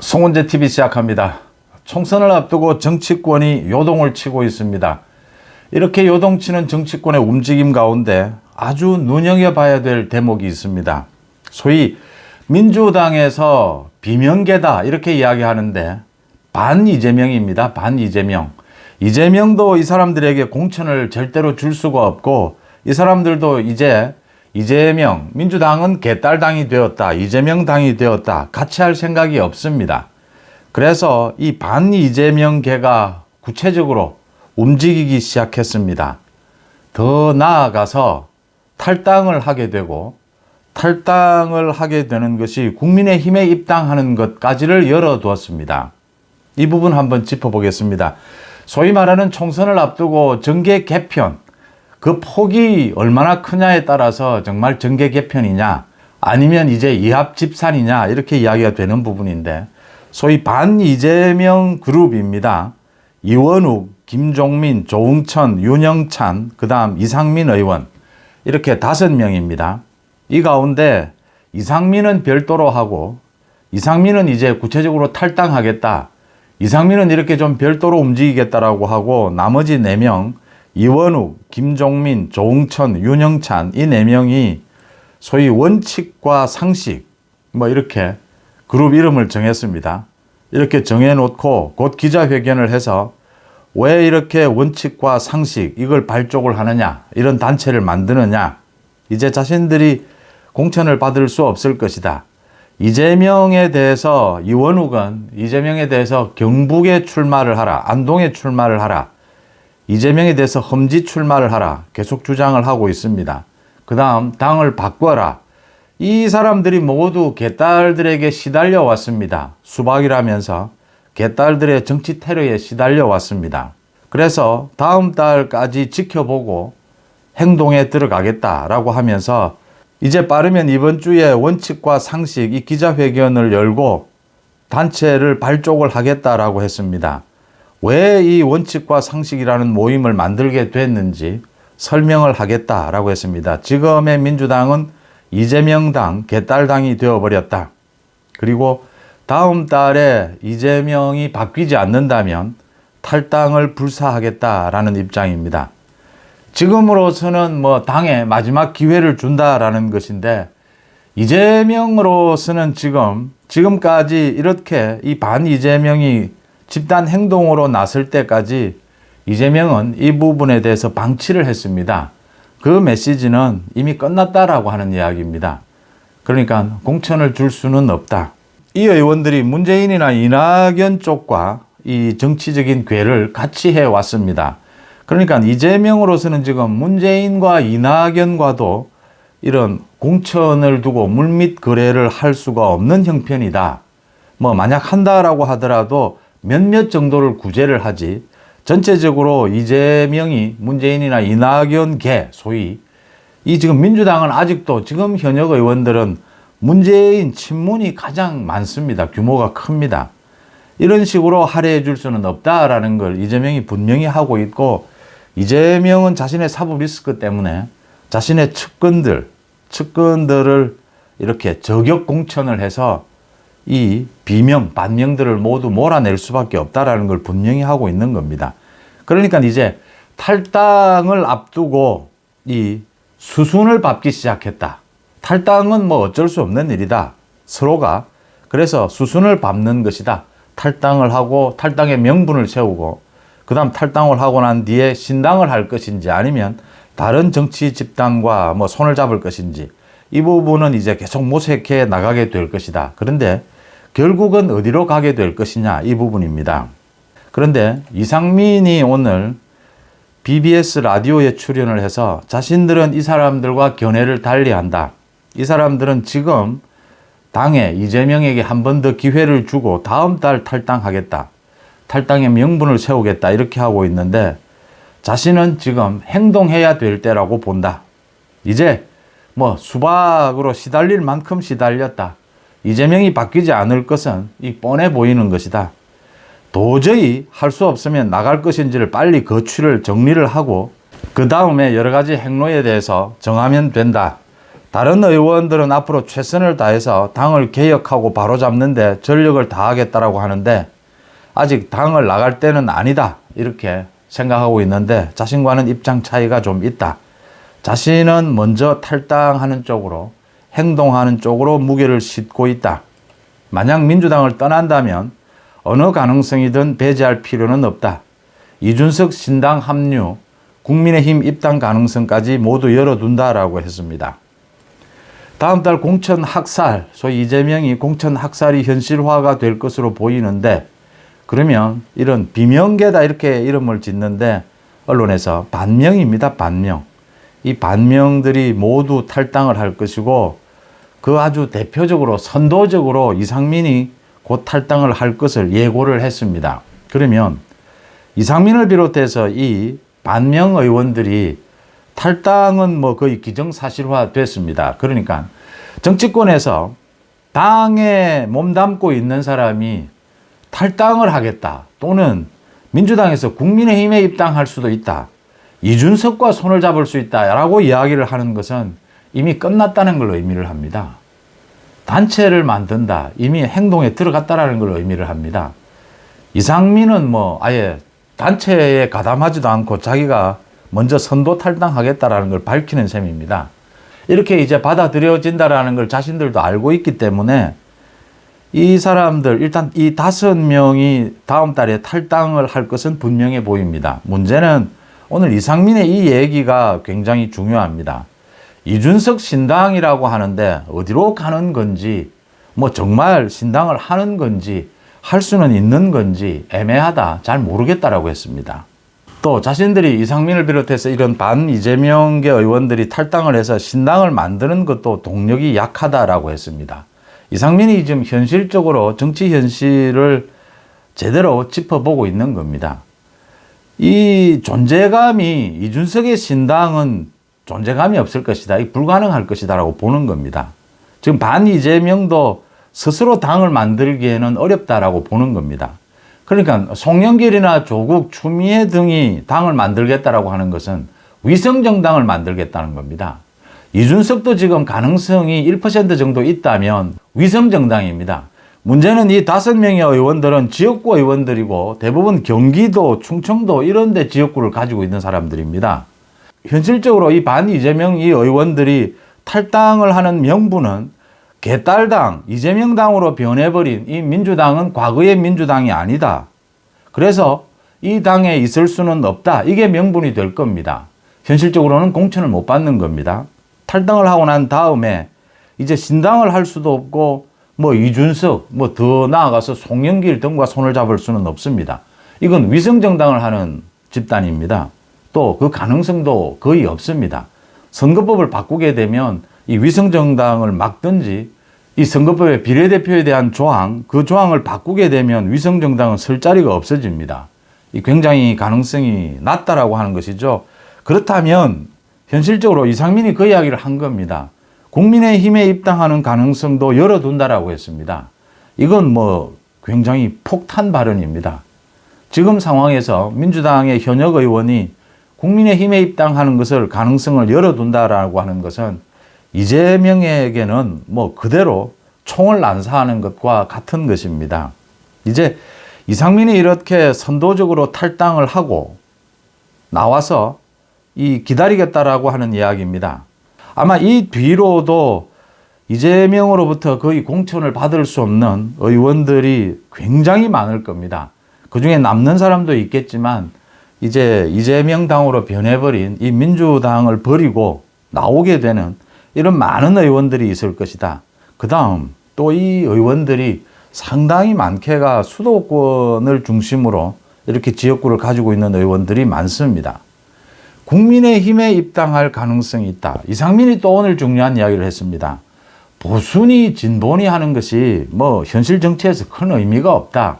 송은재 TV 시작합니다. 총선을 앞두고 정치권이 요동을 치고 있습니다. 이렇게 요동치는 정치권의 움직임 가운데 아주 눈여겨봐야 될 대목이 있습니다. 소위 민주당에서 비명계다 이렇게 이야기하는데 반 이재명입니다. 반 이재명. 이재명도 이 사람들에게 공천을 절대로 줄 수가 없고 이 사람들도 이제 이재명 민주당은 개딸당이 되었다. 이재명 당이 되었다. 같이 할 생각이 없습니다. 그래서 이 반 이재명계가 구체적으로 움직이기 시작했습니다. 더 나아가서 탈당을 하게 되고 탈당을 하게 되는 것이 국민의힘에 입당하는 것까지를 열어두었습니다. 이 부분 한번 짚어보겠습니다. 소위 말하는 총선을 앞두고 정계 개편, 그 폭이 얼마나 크냐에 따라서 정말 정계 개편이냐, 아니면 이제 이합 집산이냐, 이렇게 이야기가 되는 부분인데, 소위 반 이재명 그룹입니다. 이원욱, 김종민, 조웅천, 윤영찬, 그 다음 이상민 의원, 이렇게 다섯 명입니다. 이 가운데 이상민은 별도로 하고, 이상민은 이제 구체적으로 탈당하겠다. 이상민은 이렇게 좀 별도로 움직이겠다라고 하고 나머지 4명 이원욱, 김종민, 조응천, 윤영찬 이 4명이 소위 원칙과 상식 뭐 이렇게 그룹 이름을 정했습니다. 이렇게 정해놓고 곧 기자회견을 해서 왜 이렇게 원칙과 상식 이걸 발족을 하느냐 이런 단체를 만드느냐 이제 자신들이 공천을 받을 수 없을 것이다. 이재명에 대해서 이원욱은 이재명에 대해서 경북에 출마를 하라, 안동에 출마를 하라, 이재명에 대해서 험지 출마를 하라 계속 주장을 하고 있습니다. 그 다음 당을 바꿔라. 이 사람들이 모두 개딸들에게 시달려 왔습니다. 수박이라면서 개딸들의 정치 테러에 시달려 왔습니다. 그래서 다음 달까지 지켜보고 행동에 들어가겠다라고 하면서 이제 빠르면 이번 주에 원칙과 상식 이 기자회견을 열고 단체를 발족을 하겠다라고 했습니다. 왜 이 원칙과 상식이라는 모임을 만들게 됐는지 설명을 하겠다라고 했습니다. 지금의 민주당은 이재명 당, 개딸당이 되어버렸다. 그리고 다음 달에 이재명이 바뀌지 않는다면 탈당을 불사하겠다라는 입장입니다. 지금으로서는 뭐 당에 마지막 기회를 준다라는 것인데 이재명으로서는 지금 지금까지 이렇게 이 반 이재명이 집단 행동으로 나설 때까지 이재명은 이 부분에 대해서 방치를 했습니다. 그 메시지는 이미 끝났다라고 하는 이야기입니다. 그러니까 공천을 줄 수는 없다. 이 의원들이 문재인이나 이낙연 쪽과 이 정치적인 궤를 같이 해 왔습니다. 그러니까 이재명으로서는 지금 문재인과 이낙연과도 이런 공천을 두고 물밑 거래를 할 수가 없는 형편이다. 뭐 만약 한다라고 하더라도 몇몇 정도를 구제를 하지 전체적으로 이재명이 문재인이나 이낙연계 소위 이 지금 민주당은 아직도 지금 현역 의원들은 문재인 친문이 가장 많습니다. 규모가 큽니다. 이런 식으로 할애해 줄 수는 없다라는 걸 이재명이 분명히 하고 있고 이재명은 자신의 사법 리스크 때문에 자신의 측근들, 측근들을 이렇게 저격 공천을 해서 이 비명, 반명들을 모두 몰아낼 수밖에 없다라는 걸 분명히 하고 있는 겁니다. 그러니까 이제 탈당을 앞두고 이 수순을 밟기 시작했다. 탈당은 뭐 어쩔 수 없는 일이다. 서로가. 그래서 수순을 밟는 것이다. 탈당을 하고 탈당의 명분을 세우고 그 다음 탈당을 하고 난 뒤에 신당을 할 것인지 아니면 다른 정치 집단과 뭐 손을 잡을 것인지 이 부분은 이제 계속 모색해 나가게 될 것이다. 그런데 결국은 어디로 가게 될 것이냐 이 부분입니다. 그런데 이상민이 오늘 BBS 라디오에 출연을 해서 자신들은 이 사람들과 견해를 달리한다. 이 사람들은 지금 당에 이재명에게 한 번 더 기회를 주고 다음 달 탈당하겠다. 탈당의 명분을 세우겠다. 이렇게 하고 있는데 자신은 지금 행동해야 될 때라고 본다. 이제 뭐 수박으로 시달릴 만큼 시달렸다. 이재명이 바뀌지 않을 것은 이 뻔해 보이는 것이다. 도저히 할 수 없으면 나갈 것인지를 빨리 거취를 정리를 하고 그 다음에 여러 가지 행로에 대해서 정하면 된다. 다른 의원들은 앞으로 최선을 다해서 당을 개혁하고 바로잡는데 전력을 다하겠다라고 하는데 아직 당을 나갈 때는 아니다. 이렇게 생각하고 있는데 자신과는 입장 차이가 좀 있다. 자신은 먼저 탈당하는 쪽으로 행동하는 쪽으로 무게를 싣고 있다. 만약 민주당을 떠난다면 어느 가능성이든 배제할 필요는 없다. 이준석 신당 합류, 국민의힘 입당 가능성까지 모두 열어둔다라고 했습니다. 다음 달 공천 학살, 소위 이재명이 공천 학살이 현실화가 될 것으로 보이는데 그러면 이런 비명계다 이렇게 이름을 짓는데 언론에서 반명입니다. 반명. 이 반명들이 모두 탈당을 할 것이고 그 아주 대표적으로 선도적으로 이상민이 곧 탈당을 할 것을 예고를 했습니다. 그러면 이상민을 비롯해서 이 반명 의원들이 탈당은 뭐 거의 기정사실화 됐습니다. 그러니까 정치권에서 당에 몸담고 있는 사람이 탈당을 하겠다 또는 민주당에서 국민의힘에 입당할 수도 있다. 이준석과 손을 잡을 수 있다라고 이야기를 하는 것은 이미 끝났다는 걸 의미를 합니다. 단체를 만든다. 이미 행동에 들어갔다라는 걸 의미를 합니다. 이상민은 뭐 아예 단체에 가담하지도 않고 자기가 먼저 선도 탈당하겠다라는 걸 밝히는 셈입니다. 이렇게 이제 받아들여진다라는 걸 자신들도 알고 있기 때문에 이 사람들 일단 이 다섯 명이 다음 달에 탈당을 할 것은 분명해 보입니다. 문제는 오늘 이상민의 이 얘기가 굉장히 중요합니다. 이준석 신당이라고 하는데 어디로 가는 건지 뭐 정말 신당을 하는 건지 할 수는 있는 건지 애매하다 잘 모르겠다라고 했습니다. 또 자신들이 이상민을 비롯해서 이런 반 이재명계 의원들이 탈당을 해서 신당을 만드는 것도 동력이 약하다라고 했습니다. 이상민이 지금 현실적으로 정치 현실을 제대로 짚어보고 있는 겁니다. 이 존재감이 이준석의 신당은 존재감이 없을 것이다. 불가능할 것이다라고 보는 겁니다. 지금 반 이재명도 스스로 당을 만들기에는 어렵다라고 보는 겁니다. 그러니까 송영길이나 조국, 추미애 등이 당을 만들겠다라고 하는 것은 위성정당을 만들겠다는 겁니다. 이준석도 지금 가능성이 1% 정도 있다면 위성정당입니다. 문제는 이 다섯 명의 의원들은 지역구 의원들이고 대부분 경기도, 충청도 이런 데 지역구를 가지고 있는 사람들입니다. 현실적으로 이 반 이재명 이 의원들이 탈당을 하는 명분은 개딸당, 이재명당으로 변해버린 이 민주당은 과거의 민주당이 아니다. 그래서 이 당에 있을 수는 없다. 이게 명분이 될 겁니다. 현실적으로는 공천을 못 받는 겁니다. 탈당을 하고 난 다음에 이제 신당을 할 수도 없고 뭐 이준석, 뭐 더 나아가서 송영길 등과 손을 잡을 수는 없습니다. 이건 위성정당을 하는 집단입니다. 또 그 가능성도 거의 없습니다. 선거법을 바꾸게 되면 이 위성정당을 막든지 이 선거법의 비례대표에 대한 조항, 그 조항을 바꾸게 되면 위성정당은 설 자리가 없어집니다. 이 굉장히 가능성이 낮다라고 하는 것이죠. 그렇다면 현실적으로 이상민이 그 이야기를 한 겁니다. 국민의힘에 입당하는 가능성도 열어둔다라고 했습니다. 이건 뭐 굉장히 폭탄 발언입니다. 지금 상황에서 민주당의 현역 의원이 국민의힘에 입당하는 것을 가능성을 열어둔다라고 하는 것은 이재명에게는 뭐 그대로 총을 난사하는 것과 같은 것입니다. 이제 이상민이 이렇게 선도적으로 탈당을 하고 나와서 이 기다리겠다라고 하는 이야기입니다. 아마 이 뒤로도 이재명으로부터 거의 공천을 받을 수 없는 의원들이 굉장히 많을 겁니다. 그 중에 남는 사람도 있겠지만 이제 이재명 당으로 변해버린 이 민주당을 버리고 나오게 되는 이런 많은 의원들이 있을 것이다. 그 다음 또 이 의원들이 상당히 많게가 수도권을 중심으로 이렇게 지역구를 가지고 있는 의원들이 많습니다. 국민의힘에 입당할 가능성이 있다. 이상민이 또 오늘 중요한 이야기를 했습니다. 보순이 진본이 하는 것이 뭐 현실 정치에서 큰 의미가 없다.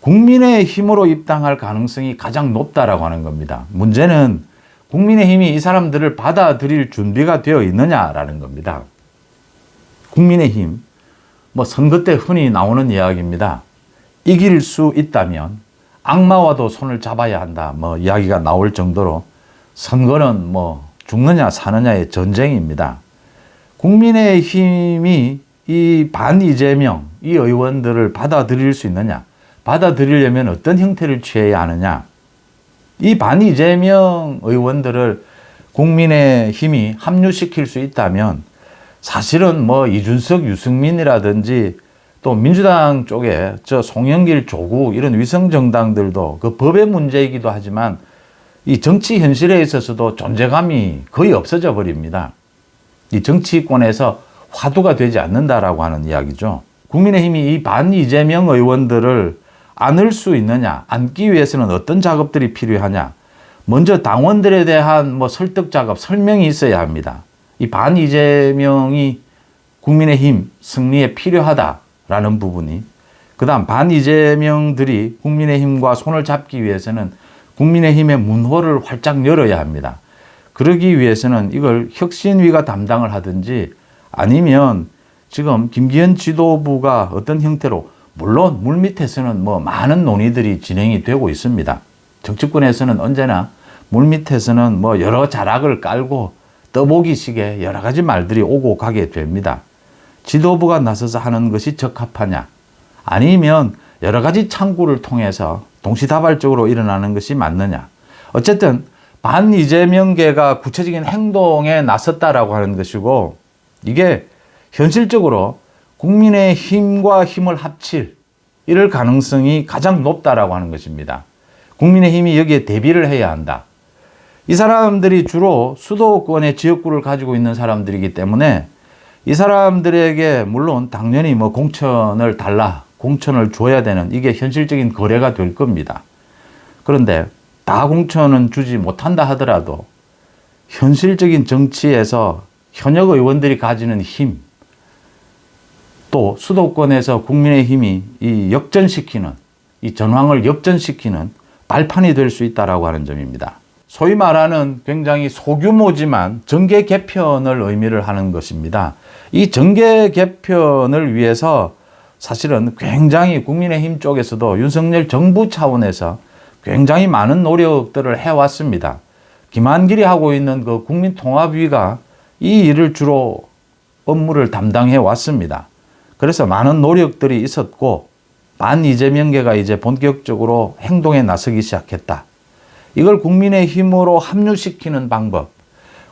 국민의힘으로 입당할 가능성이 가장 높다라고 하는 겁니다. 문제는 국민의힘이 이 사람들을 받아들일 준비가 되어 있느냐라는 겁니다. 국민의힘, 뭐 선거 때 흔히 나오는 이야기입니다. 이길 수 있다면 악마와도 손을 잡아야 한다. 뭐 이야기가 나올 정도로 선거는 뭐 죽느냐 사느냐의 전쟁입니다. 국민의 힘이 이 반 이재명 이 의원들을 받아들일 수 있느냐? 받아들이려면 어떤 형태를 취해야 하느냐? 이 반 이재명 의원들을 국민의 힘이 합류시킬 수 있다면 사실은 뭐 이준석, 유승민이라든지 또 민주당 쪽에 저 송영길, 조국 이런 위성 정당들도 그 법의 문제이기도 하지만 이 정치 현실에 있어서도 존재감이 거의 없어져 버립니다. 이 정치권에서 화두가 되지 않는다라고 하는 이야기죠. 국민의힘이 이 반 이재명 의원들을 안을 수 있느냐, 안기 위해서는 어떤 작업들이 필요하냐. 먼저 당원들에 대한 뭐 설득 작업, 설명이 있어야 합니다. 이 반 이재명이 국민의힘 승리에 필요하다라는 부분이 그 다음 반 이재명들이 국민의힘과 손을 잡기 위해서는 국민의힘의 문호를 활짝 열어야 합니다. 그러기 위해서는 이걸 혁신위가 담당을 하든지 아니면 지금 김기현 지도부가 어떤 형태로 물론 물밑에서는 뭐 많은 논의들이 진행이 되고 있습니다. 정치권에서는 언제나 물밑에서는 뭐 여러 자락을 깔고 떠보기식의 여러 가지 말들이 오고 가게 됩니다. 지도부가 나서서 하는 것이 적합하냐? 아니면 여러 가지 창구를 통해서 동시다발적으로 일어나는 것이 맞느냐? 어쨌든 반 이재명계가 구체적인 행동에 나섰다라고 하는 것이고 이게 현실적으로 국민의 힘과 힘을 합칠 이럴 가능성이 가장 높다라고 하는 것입니다. 국민의 힘이 여기에 대비를 해야 한다. 이 사람들이 주로 수도권의 지역구를 가지고 있는 사람들이기 때문에 이 사람들에게 물론 당연히 뭐 공천을 달라, 공천을 줘야 되는 이게 현실적인 거래가 될 겁니다. 그런데 다 공천은 주지 못한다 하더라도 현실적인 정치에서 현역 의원들이 가지는 힘, 또 수도권에서 국민의 힘이 이 역전시키는 이 전황을 역전시키는 발판이 될 수 있다라고 하는 점입니다. 소위 말하는 굉장히 소규모지만 정계 개편을 의미를 하는 것입니다. 이 정계 개편을 위해서 사실은 굉장히 국민의힘 쪽에서도 윤석열 정부 차원에서 굉장히 많은 노력들을 해왔습니다. 김한길이 하고 있는 그 국민통합위가 이 일을 주로 업무를 담당해 왔습니다. 그래서 많은 노력들이 있었고 반 이재명계가 이제 본격적으로 행동에 나서기 시작했다. 이걸 국민의힘으로 합류시키는 방법.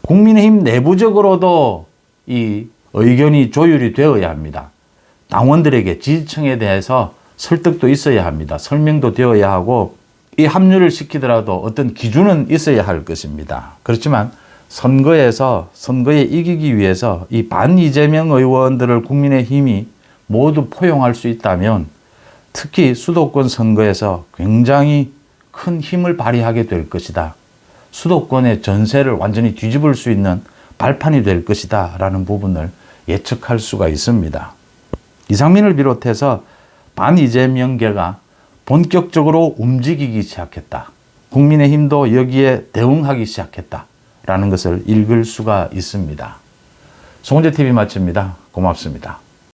국민의힘 내부적으로도 이 의견이 조율이 되어야 합니다. 당원들에게 지지층에 대해서 설득도 있어야 합니다. 설명도 되어야 하고 이 합류를 시키더라도 어떤 기준은 있어야 할 것입니다. 그렇지만 선거에서 선거에 이기기 위해서 이 반 이재명 의원들을 국민의힘이 모두 포용할 수 있다면 특히 수도권 선거에서 굉장히 큰 힘을 발휘하게 될 것이다. 수도권의 전세를 완전히 뒤집을 수 있는 발판이 될 것이다. 라는 부분을 예측할 수가 있습니다. 이상민을 비롯해서 반 이재명계가 본격적으로 움직이기 시작했다. 국민의힘도 여기에 대응하기 시작했다. 라는 것을 읽을 수가 있습니다. 송재 TV 마칩니다. 고맙습니다.